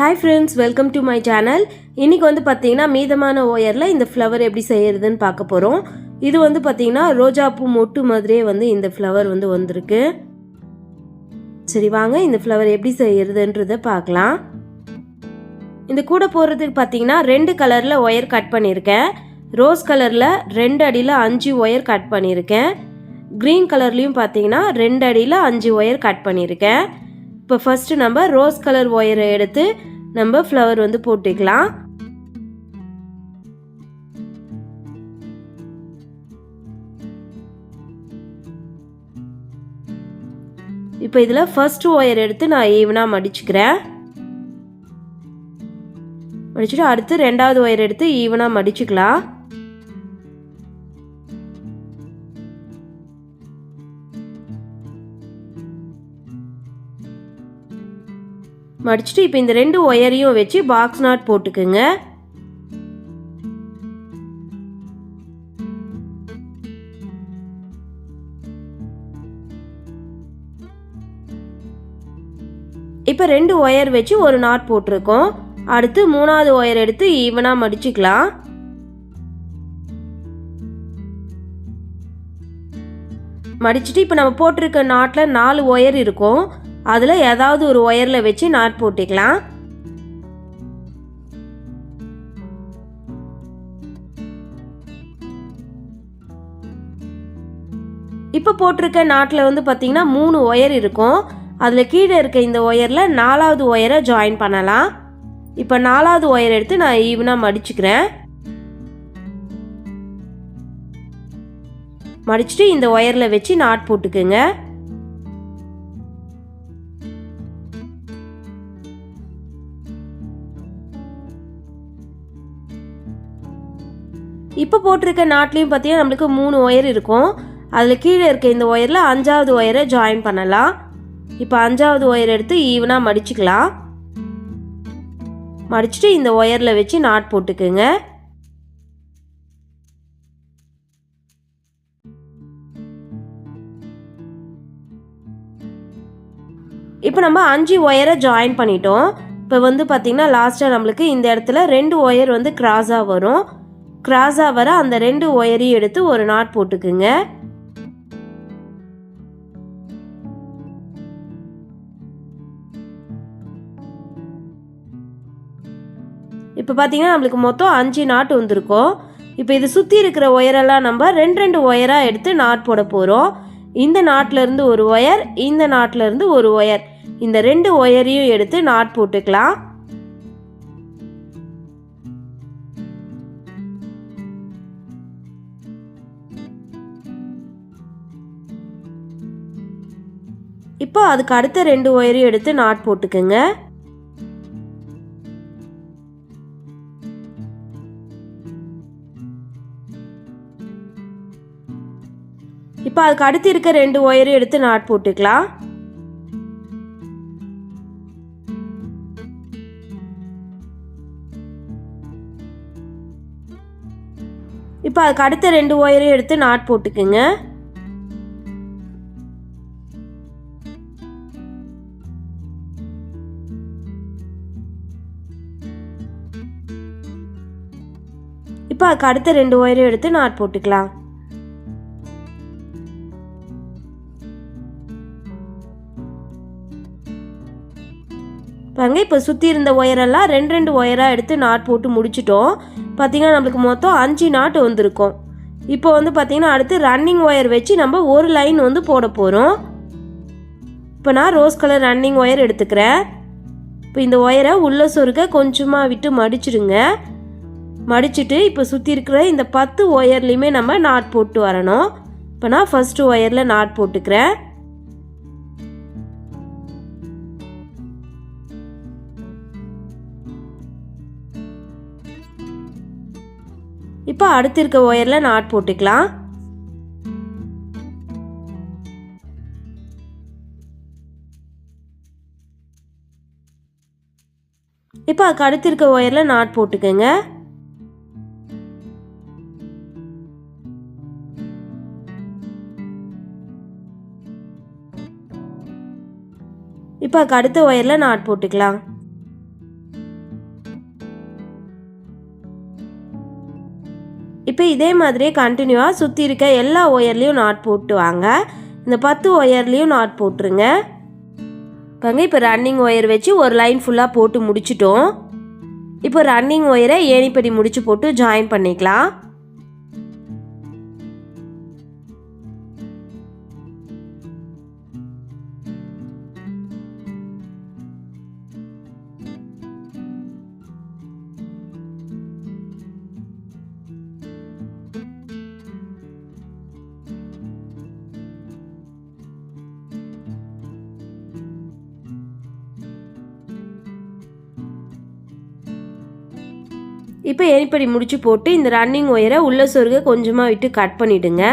Hi friends welcome to my channel இன்றைக்கி வந்து பார்த்தீங்கன்னா மீதமான ஒயரில் இந்த ஃப்ளவர் எப்படி செய்யறதுன்னு பார்க்க போகிறோம் இது வந்து பார்த்தீங்கன்னா ரோஜாப்பூ மொட்டு மாதிரியே வந்து இந்த ஃப்ளவர் வந்து வந்திருக்கு. சரி வாங்க இந்த ஃப்ளவர் எப்படி செய்யறதுன்றத பார்க்கலாம். இந்த கூட போடுறதுக்கு பார்த்தீங்கன்னா ரெண்டு கலரில் ஒயர் கட் பண்ணியிருக்கேன். ரோஸ் கலரில் ரெண்டு அடியில் அஞ்சு ஒயர் கட் பண்ணியிருக்கேன். க்ரீன் கலர்லேயும் பார்த்தீங்கன்னா ரெண்டு அடியில் அஞ்சு ஒயர் கட் பண்ணியிருக்கேன். இப்போ ஃபர்ஸ்ட் நம்ம ரோஸ் கலர் ஒயரை எடுத்து நம்ம ஃப்ளவர் வந்து போட்டுக்கலாம். இப்போ இதில் ஃபர்ஸ்ட் ஒயர் எடுத்து நான் ஈவனாக மடிச்சுக்கிறேன். மடிச்சுட்டு அடுத்து ரெண்டாவது ஒயர் எடுத்து ஈவனாக மடிச்சுக்கலாம். மடிச்சுட்டு இப்போ இந்த ரெண்டு ஒயரையும் வச்சு பாக்ஸ் நாட் போட்டுக்குங்க. இப்போ ரெண்டு ஒயர் வச்சு ஒரு நாட் போட்டிருக்கோம். அடுத்து மூணாவது ஒயர் எடுத்து ஈவனாக மடிச்சுக்கலாம். மடிச்சுட்டு இப்போ நம்ம போட்டிருக்க நாட்டில் நாலு ஒயர் இருக்கும். அதில் ஏதாவது ஒரு ஒயரில் வச்சு நாட் போட்டுக்கலாம். இப்போ போட்டிருக்க நாட்டில் வந்து பார்த்தீங்கன்னா மூணு ஒயர் இருக்கும். அதில் கீழே இருக்க இந்த ஒயரில் நாலாவது ஒயரை ஜாயின் பண்ணலாம். இப்போ நாலாவது ஒயர் எடுத்து நான் ஈவனாக மடிச்சுக்கிறேன். மடிச்சுட்டு இந்த ஒயரில் வச்சு நாட் போட்டுக்குங்க. இப்போ போட்டிருக்க நாட்லேயும் பார்த்தீங்கன்னா நம்மளுக்கு மூணு ஒயர் இருக்கும். அதில் கீழே இருக்க இந்த ஒயரில் அஞ்சாவது ஒயரை ஜாயின் பண்ணலாம். இப்போ அஞ்சாவது ஒயர் எடுத்து ஈவனாக மடிச்சுக்கலாம். மடிச்சுட்டு இந்த ஒயரில் வச்சு நாட் போட்டுக்குங்க. இப்போ நம்ம அஞ்சு ஒயரை ஜாயின் பண்ணிட்டோம். இப்போ வந்து பார்த்திங்கன்னா லாஸ்ட்டாக நம்மளுக்கு இந்த இடத்துல ரெண்டு ஒயர் வந்து கிராஸாக வரும். கிராஸாக வர அந்த ரெண்டு ஒயரையும் எடுத்து ஒரு நாட் போட்டுக்குங்க. இப்போ பார்த்தீங்கன்னா நம்மளுக்கு மொத்தம் அஞ்சு நாட் வந்திருக்கோம். இப்போ இது சுற்றி இருக்கிற ஒயரெல்லாம் நம்ம ரெண்டு ரெண்டு ஒயராக எடுத்து நாட் போட போகிறோம் இந்த நாட்டிலேருந்து ஒரு ஒயர் இந்த நாட்டிலேருந்து ஒரு ஒயர். இந்த ரெண்டு ஒயரையும் எடுத்து நாட் போட்டுக்கலாம். இப்போ அதுக்கு அடுத்த ரெண்டு ஒயரையும் எடுத்து நாட் போட்டுக்கோங்க. இப்போ அதுக்கு அடுத்து இருக்க ரெண்டு ஒயரையும் எடுத்து நாட் போட்டுக்கலாம். இப்போ அதுக்கு அடுத்த ரெண்டு ஒயரையும் எடுத்து நாட் போட்டுக்குங்க. இப்போ அதுக்கு அடுத்த ரெண்டு ஒயரும் எடுத்து நாட் போட்டுக்கலாம். பாருங்க இப்போ சுற்றி இருந்த ஒயரெல்லாம் ரெண்டு ரெண்டு ஒயராக எடுத்து நாட் போட்டு முடிச்சிட்டோம். பார்த்தீங்கன்னா நம்மளுக்கு மொத்தம் அஞ்சு நாட் வந்திருக்கும். இப்போ வந்து பார்த்தீங்கன்னா அடுத்து ரன்னிங் ஒயர் வச்சு நம்ம ஒரு லைன் வந்து போட போகிறோம் இப்போ நான் ரோஸ் கலர் ரன்னிங் ஒயர் எடுத்துக்கிறேன். இப்போ இந்த ஒயரை உள்ள சொருக்க கொஞ்சமாக விட்டு மடிச்சிடுங்க. மடிச்சுட்டு இப்போ சுற்றி இருக்கிற இந்த பத்து ஒயர்லேயுமே நம்ம நாட் போட்டு வரணும். இப்போ நான் ஃபஸ்ட்டு ஒயரில் நாட் போட்டுக்கிறேன். இப்போ அடுத்து இருக்க ஒயரில் நாட் போட்டுக்கலாம். இப்போ அதுக்கு அடுத்து இருக்க ஒயரில் நாட் போட்டுக்கோங்க. இப்போ அதுக்கு அடுத்த ஒயரில் நாட் போட்டுக்கலாம். இப்போ இதே மாதிரியே கண்டினியூவாக சுற்றி இருக்க எல்லா ஒயர்லேயும் நாட் போட்டு வாங்க. இந்த பத்து ஒயர்லேயும் நாட் போட்டுருங்க. பாருங்க இப்போ ரன்னிங் ஒயர் வச்சு ஒரு லைன் ஃபுல்லாக போட்டு முடிச்சிட்டோம். இப்போ ரன்னிங் ஒயரை ஏணிப்படி முடிச்சு போட்டு ஜாயின் பண்ணிக்கலாம். இப்போ ஏணிப்படி முடிச்சு போட்டு இந்த ரன்னிங் ஒயரை உள்ள சொருக கொஞ்சமாக விட்டு கட் பண்ணிவிடுங்க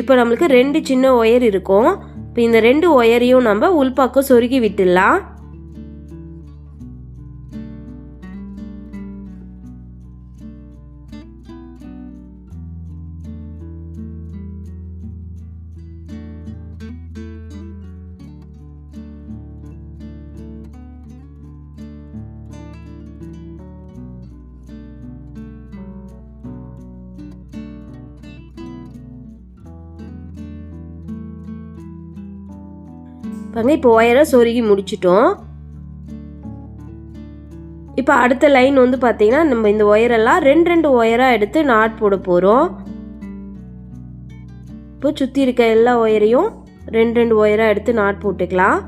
இப்போ நம்மளுக்கு ரெண்டு சின்ன ஒயர் இருக்கும். இப்போ இந்த ரெண்டு ஒயரையும் நம்ம உள்பாக்கம் சொருகி விட்டுடலாம். பாருங்க இப்போ ஒயரை சொருகி முடிச்சிட்டோம். இப்போ அடுத்த லைன் வந்து பார்த்தீங்கன்னா நம்ம இந்த ஒயரெல்லாம் ரெண்டு ரெண்டு ஒயராக எடுத்து நாட் போட போகிறோம் இப்போ சுற்றி இருக்க எல்லா ஒயரையும் ரெண்டு ரெண்டு ஒயராக எடுத்து நாட் போட்டுக்கலாம்.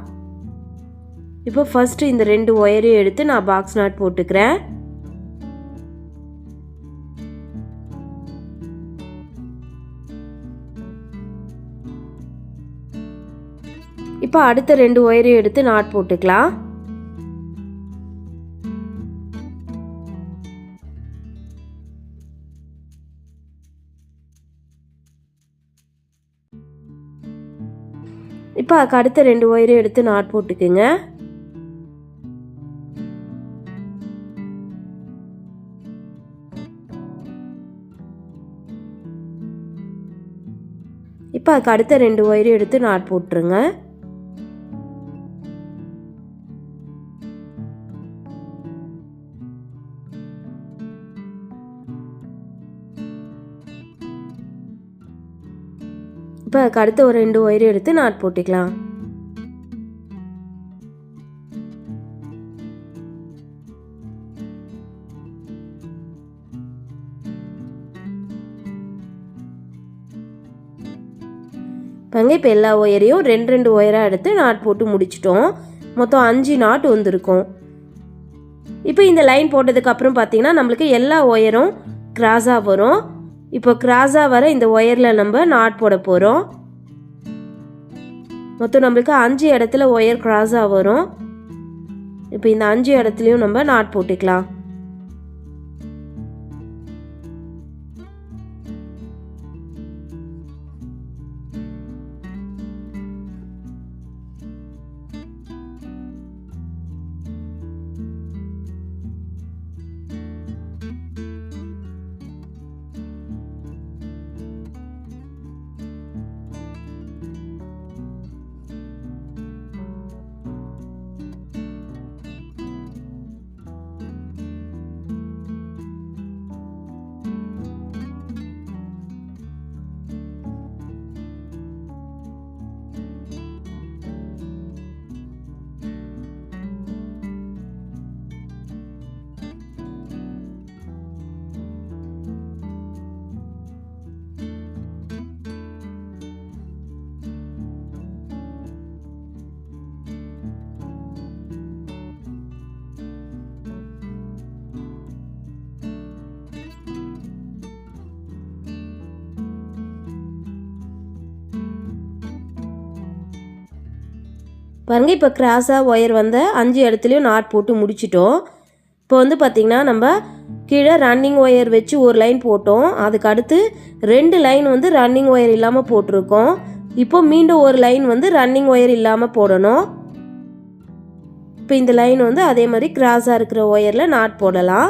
இப்போ ஃபஸ்ட்டு இந்த ரெண்டு ஒயரையும் எடுத்து நான் பாக்ஸ் நாட் போட்டுக்கிறேன். இப்போ அடுத்த ரெண்டு ஒயரையும் எடுத்து நாட் போட்டுக்கலாம். இப்போ அதுக்கு அடுத்த ரெண்டு ஒயரையும் எடுத்து நாட் போட்டுக்குங்க. இப்போ அதுக்கு அடுத்த ரெண்டு ஒயரையும் எடுத்து நாட் போட்டுருங்க. இப்போ அதுக்கு அடுத்த ஒரு ரெண்டு ஒயர் எடுத்து நாட் போட்டுக்கலாம். பாருங்க இப்போ எல்லா ஒயரையும் ரெண்டு ரெண்டு ஒயராக எடுத்து நாட் போட்டு முடிச்சிட்டோம். மொத்தம் அஞ்சு நாட் வந்திருக்கும். இப்போ இந்த லைன் போட்டதுக்கப்புறம் பார்த்தீங்கன்னா நம்மளுக்கு எல்லா ஒயரும் கிராஸாக வரும். இப்போ கிராஸாக வர இந்த ஒயரில் நம்ம நாட் போட போகிறோம் மொத்தம் நம்மளுக்கு அஞ்சு இடத்துல ஒயர் கிராஸாக வரும். இப்போ இந்த அஞ்சு இடத்துலையும் நம்ம நாட் போட்டுக்கலாம். பாருங்கள் இப்போ கிராஸாக ஒயர் வந்த அஞ்சு இடத்துலையும் நாட் போட்டு முடிச்சிட்டோம். இப்போ வந்து பார்த்திங்கன்னா நம்ம கீழே ரன்னிங் ஒயர் வச்சு ஒரு லைன் போட்டோம். அதுக்கு அடுத்து ரெண்டு லைன் வந்து ரன்னிங் ஒயர் இல்லாமல் போட்டிருக்கோம். இப்போ மீண்டும் ஒரு லைன் வந்து ரன்னிங் ஒயர் இல்லாமல் போடணும். இப்போ இந்த லைன் வந்து அதே மாதிரி கிராஸாக இருக்கிற ஒயரில் நாட் போடலாம்.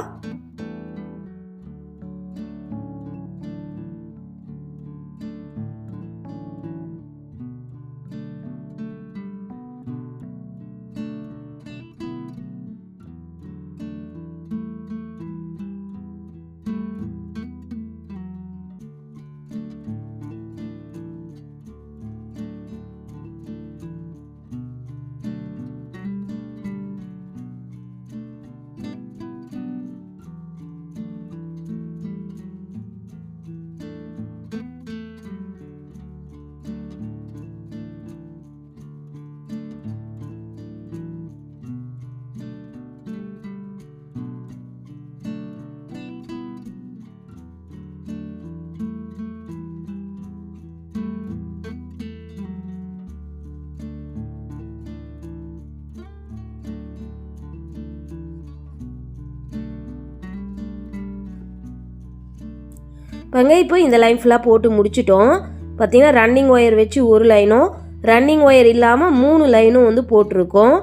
பாருங்க இப்போ இந்த லைன் ஃபுல்லாக போட்டு முடிச்சிட்டோம். பார்த்தீங்கன்னா ரன்னிங் ஒயர் வச்சு ஒரு லைனும் ரன்னிங் ஒயர் இல்லாமல் மூணு லைனும் வந்து போட்டிருக்கோம்.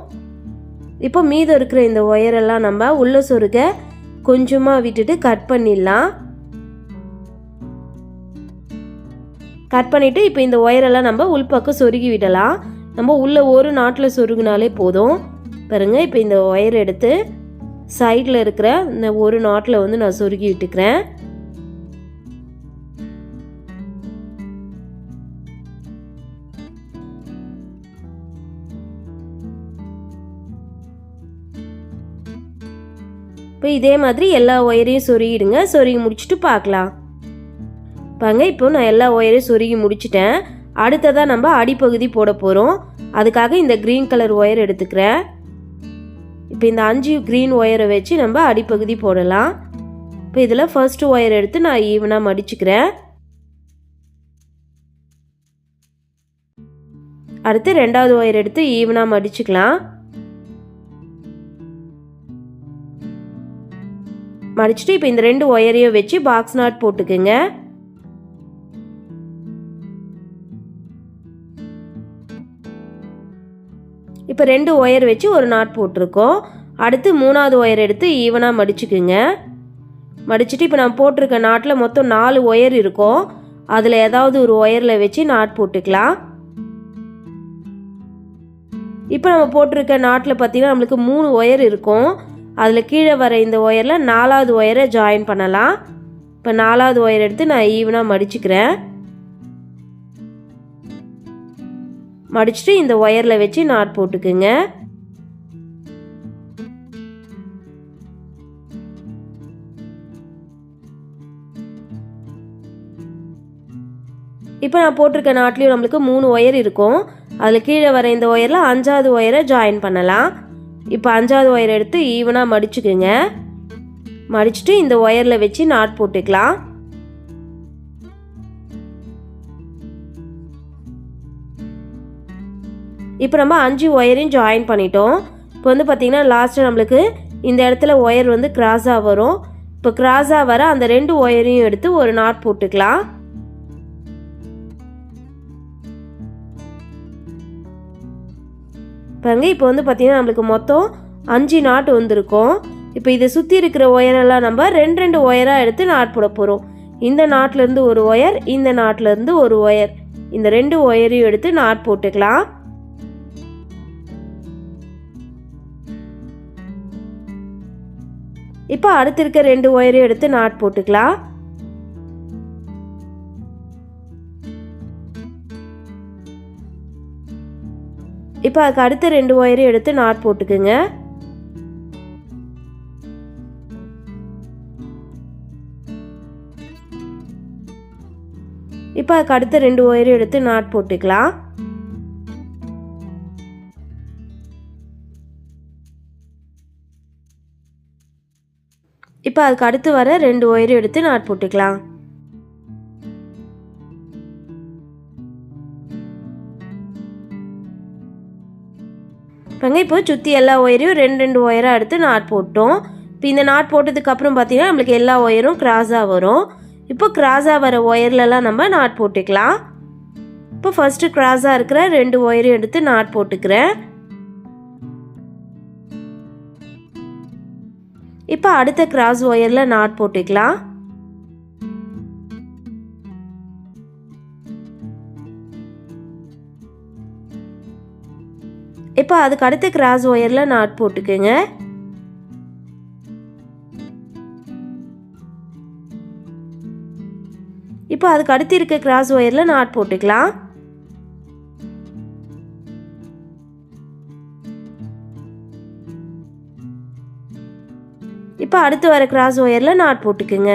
இப்போ மீதம் இருக்கிற இந்த ஒயரெல்லாம் நம்ம உள்ள சொருக்க கொஞ்சமாக விட்டுட்டு கட் பண்ணிடலாம். கட் பண்ணிவிட்டு இப்போ இந்த ஒயரெல்லாம் நம்ம உள்பக்கம் சொருகி விடலாம். நம்ம உள்ள ஒரு நாட்டில் சொருகினாலே போதும். பாருங்கள் இப்போ இந்த ஒயர் எடுத்து சைடில் இருக்கிற இந்த ஒரு நாட்டில் வந்து நான் சொருகி விட்டுக்கிறேன். இப்போ இதே மாதிரி எல்லா ஒயரையும் சொருகிடுங்க. சொருகி முடிச்சுட்டு பார்க்கலாம். பாருங்க இப்போ நான் எல்லா ஒயரையும் சொருகி முடிச்சிட்டேன். அடுத்ததாக நம்ம அடிப்பகுதி போட போகிறோம் அதுக்காக இந்த க்ரீன் கலர் ஒயர் எடுத்துக்கிறேன். இப்போ இந்த அஞ்சு க்ரீன் ஒயரை வச்சு நம்ம அடிப்பகுதி போடலாம். இப்போ இதில் ஃபஸ்ட்டு ஒயர் எடுத்து நான் ஈவனாக மடிச்சுக்கிறேன். அடுத்து ரெண்டாவது ஒயர் எடுத்து ஈவனாக மடிச்சுக்கலாம். மடிச்சுட்டு இப்போ இந்த ரெண்டு ஒயரையும் வச்சு பாக்ஸ் நாட் போட்டுக்குங்க. இப்போ ரெண்டு ஒயர் வச்சு ஒரு நாட் போட்டிருக்கோம். அடுத்து மூணாவது ஒயர் எடுத்து ஈவனாக மடிச்சுக்குங்க. மடிச்சுட்டு இப்போ நான் போட்டிருக்க நாட்டில் மொத்தம் நாலு ஒயர் இருக்கும். அதில் ஏதாவது ஒரு ஒயரில் வச்சு நாட் போட்டுக்கலாம். இப்போ நம்ம போட்டிருக்க நாட்டில் பார்த்தீங்கன்னா நம்மளுக்கு மூணு ஒயர் இருக்கும். அதில் கீழே வர இந்த ஒயரில் நாலாவது ஒயரை ஜாயின் பண்ணலாம். இப்போ நாலாவது ஒயர் எடுத்து நான் ஈவனாக மடிச்சுக்கிறேன். மடிச்சுட்டு இந்த ஒயரில் வச்சு நாட் போட்டுக்குங்க. இப்போ நான் போட்டிருக்க நாட்லேயும் நம்மளுக்கு மூணு ஒயர் இருக்கும். அதில் கீழே வர இந்த ஒயரில் அஞ்சாவது ஒயரை ஜாயின் பண்ணலாம். இப்போ அஞ்சாவது ஒயர் எடுத்து ஈவனாக மடிச்சுக்குங்க. மடிச்சுட்டு இந்த ஒயரில் வச்சு நாட் போட்டுக்கலாம். இப்போ நம்ம அஞ்சு ஒயரையும் ஜாயின் பண்ணிட்டோம். இப்போ வந்து பார்த்திங்கன்னா லாஸ்ட்டு நம்மளுக்கு இந்த இடத்துல ஒயர் வந்து கிராஸாக வரும். இப்போ கிராஸாக வர அந்த ரெண்டு ஒயரையும் எடுத்து ஒரு நாட் போட்டுக்கலாம். பாருங்க இப்போ வந்து பார்த்திங்கன்னா நம்மளுக்கு மொத்தம் அஞ்சு நாட் வந்திருக்கும். இப்போ இதை சுற்றி இருக்கிற ஒயரெல்லாம் நம்ம ரெண்டு ரெண்டு ஒயராக எடுத்து நாட் போட போகிறோம் இந்த நாட்டிலேருந்து ஒரு ஒயர் இந்த நாட்டிலேருந்து ஒரு ஒயர் இந்த ரெண்டு ஒயரையும் எடுத்து நாட் போட்டுக்கலாம். இப்போ அடுத்து இருக்க ரெண்டு ஒயரையும் எடுத்து நாட் போட்டுக்கலாம். இப்போ அதுக்கு அடுத்த ரெண்டு ஒயரும் எடுத்து நாட் போட்டுக்குங்க. இப்போ அதுக்கு அடுத்த ரெண்டு ஒயரும் எடுத்து நாட் போட்டுக்கலாம். இப்போ அதுக்கு அடுத்து வர ரெண்டு ஒயரும் எடுத்து நாட் போட்டுக்கலாம். நாங்கள் இப்போ சுற்றி எல்லா ஒயரையும் ரெண்டு ரெண்டு ஒயராக எடுத்து நாட் போட்டோம். இப்போ இந்த நாட் போட்டதுக்கப்புறம் பார்த்தீங்கன்னா நம்மளுக்கு எல்லா ஒயரும் கிராஸாக வரும். இப்போ கிராஸாக வர ஒயர்லலாம் நம்ம நாட் போட்டுக்கலாம். இப்போ ஃபஸ்ட்டு கிராஸாக இருக்கிற ரெண்டு ஒயரையும் எடுத்து நாட் போட்டுக்கிறேன். இப்போ அடுத்த கிராஸ் ஒயரில் நாட் போட்டுக்கலாம். இப்போ அதுக்கு அடுத்த கிராஸ் ஒயரில் நாட் போட்டுக்குங்க. இப்போ அதுக்கு அடுத்து இருக்க கிராஸ் ஒயரில் நாட் போட்டுக்கலாம். இப்போ அடுத்து வர கிராஸ் ஒயரில் நாட் போட்டுக்குங்க.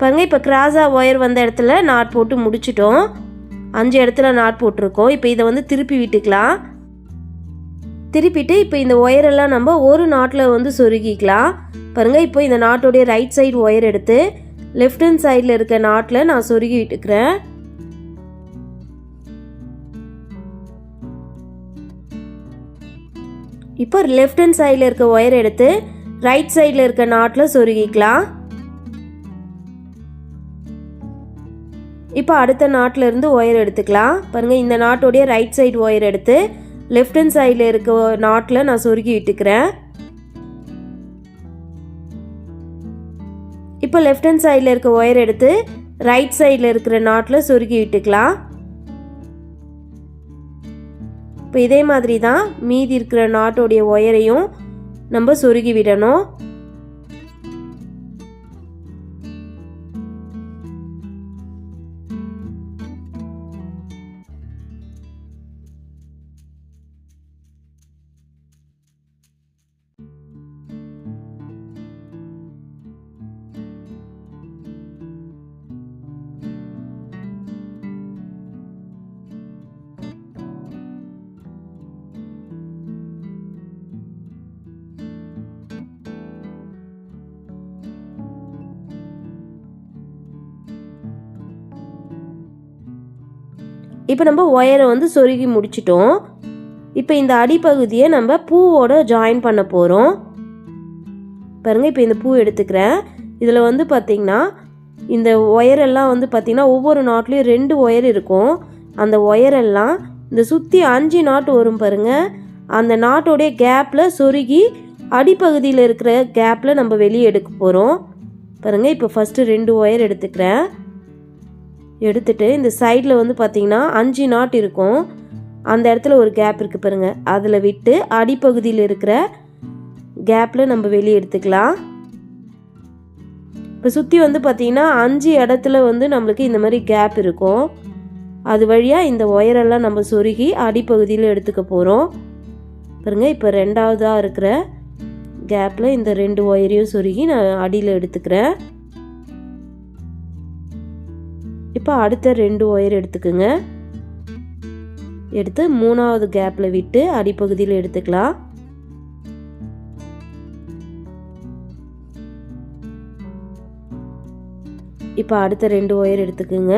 பாருங்கள் இப்போ கிராஸாக ஒயர் வந்த இடத்துல நாட் போட்டு முடிச்சிட்டோம். அஞ்சு இடத்துல நாட் போட்டிருக்கோம். இப்போ இதை வந்து திருப்பி விட்டுக்கலாம். திருப்பிட்டு இப்போ இந்த ஒயரெல்லாம் நம்ம ஒரு நாட்டில் வந்து சொருகிக்கலாம். பாருங்கள் இப்போ இந்த நாட்டோடைய ரைட் சைடு ஒயர் எடுத்து லெஃப்ட் ஹேண்ட் சைடில் இருக்க நாட்டில் நான் சொருகி விட்டுக்கிறேன். இப்போ லெஃப்ட் ஹேண்ட் சைடில் இருக்க ஒயர் எடுத்து ரைட் சைடில் இருக்க நாட்டில் சொருகிக்கலாம். இப்போ அடுத்த நாட்டிலேருந்து ஒயர் எடுத்துக்கலாம். பாருங்கள் இந்த நாட்டோடைய ரைட் சைடு ஒயர் எடுத்து லெஃப்ட் ஹேண்ட் சைடில் இருக்க நாட்டில் நான் சொருகி விட்டுக்கிறேன் இப்போ லெஃப்ட் ஹேண்ட் சைடில் இருக்க ஒயர் எடுத்து ரைட் சைடில் இருக்கிற நாட்டில் சொருகி விட்டுக்கலாம் இப்போ இதே மாதிரி தான் மீதி இருக்கிற நாட்டோடைய ஒயரையும் நம்ம சொருகி விடணும். இப்போ நம்ம ஒயரை வந்து சொருகி முடிச்சிட்டோம். இப்போ இந்த அடிப்பகுதியை நம்ம பூவோட ஜாயின் பண்ண போகிறோம் பாருங்கள் இப்போ இந்த பூ எடுத்துக்கிறேன். இதில் வந்து பார்த்திங்கன்னா இந்த ஒயரெல்லாம் வந்து பார்த்திங்கன்னா ஒவ்வொரு நாட்லேயும் ரெண்டு ஒயர் இருக்கும். அந்த ஒயரெல்லாம் இந்த சுற்றி அஞ்சு நாட்டு வரும் பாருங்கள் அந்த நாட்டோடைய கேப்பில் சொருகி அடிப்பகுதியில் இருக்கிற கேப்பில் நம்ம வெளியே எடுக்க போகிறோம் பாருங்கள் இப்போ ஃபஸ்ட்டு ரெண்டு ஒயர் எடுத்துக்கிறேன். எடுத்துட்டு இந்த சைடில் வந்து பார்த்தீங்கன்னா அஞ்சு நாட் இருக்கும். அந்த இடத்துல ஒரு கேப் இருக்குது பாருங்கள் அதில் விட்டு அடிப்பகுதியில் இருக்கிற கேப்பில் நம்ம வெளியே எடுத்துக்கலாம். இப்போ சுற்றி வந்து பார்த்தீங்கன்னா அஞ்சு இடத்துல வந்து நம்மளுக்கு இந்த மாதிரி கேப் இருக்கும். அது வழியாக இந்த ஒயரெல்லாம் நம்ம சொருகி அடிப்பகுதியில் எடுத்துக்க போகிறோம் பாருங்க இப்போ ரெண்டாவதாக இருக்கிற கேப்பில் இந்த ரெண்டு ஒயரையும் சொருகி நான் அடியில் எடுத்துக்கிறேன். இப்போ அடுத்த ரெண்டு ஒயர் எடுத்துக்குங்க. எடுத்து மூணாவது கேப்பில் விட்டு அடிப்பகுதியில் எடுத்துக்கலாம். இப்போ அடுத்த ரெண்டு ஒயர் எடுத்துக்குங்க.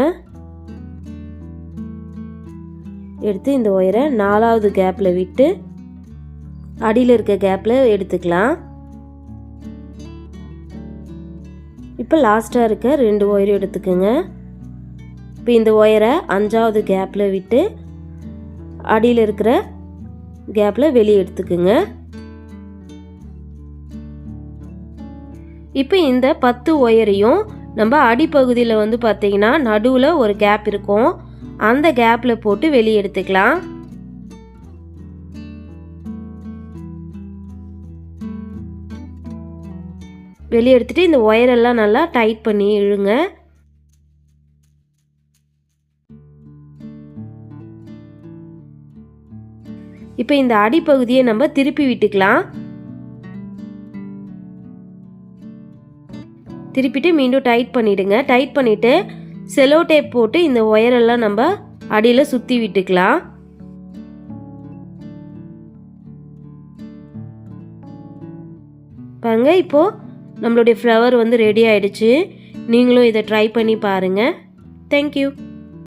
எடுத்து இந்த ஒயரை நாலாவது கேப்பில் விட்டு அடியில் இருக்க கேப்பில் எடுத்துக்கலாம். இப்போ லாஸ்ட்டாக இருக்க ரெண்டு ஒயர் எடுத்துக்கோங்க. இப்போ இந்த ஒயரை அஞ்சாவது கேப்பில் விட்டு அடியில் இருக்கிற கேப்பில் வெளியே எடுத்துக்குங்க. இப்போ இந்த பத்து ஒயரையும் நம்ம அடிப்பகுதியில் வந்து பார்த்தீங்கன்னா நடுவில் ஒரு கேப் இருக்கும். அந்த கேப்பில் போட்டு வெளியே எடுத்துக்கலாம். வெளியே எடுத்துட்டு இந்த ஒயரெல்லாம் நல்லா டைட் பண்ணி இழுங்க. இப்போ இந்த அடிப்பகுதியை நம்ம திருப்பி விட்டுக்கலாம். திருப்பிட்டு மீண்டும் டைட் பண்ணிடுங்க. டைட் பண்ணிட்டு செலோ டேப் போட்டு இந்த ஒயரெல்லாம் நம்ம அடியில் சுற்றி விட்டுக்கலாம். பாருங்க இப்போது நம்மளுடைய ஃப்ளவர் வந்து ரெடி ஆயிடுச்சு. நீங்களும் இதை ட்ரை பண்ணி பாருங்கள் தேங்க்யூ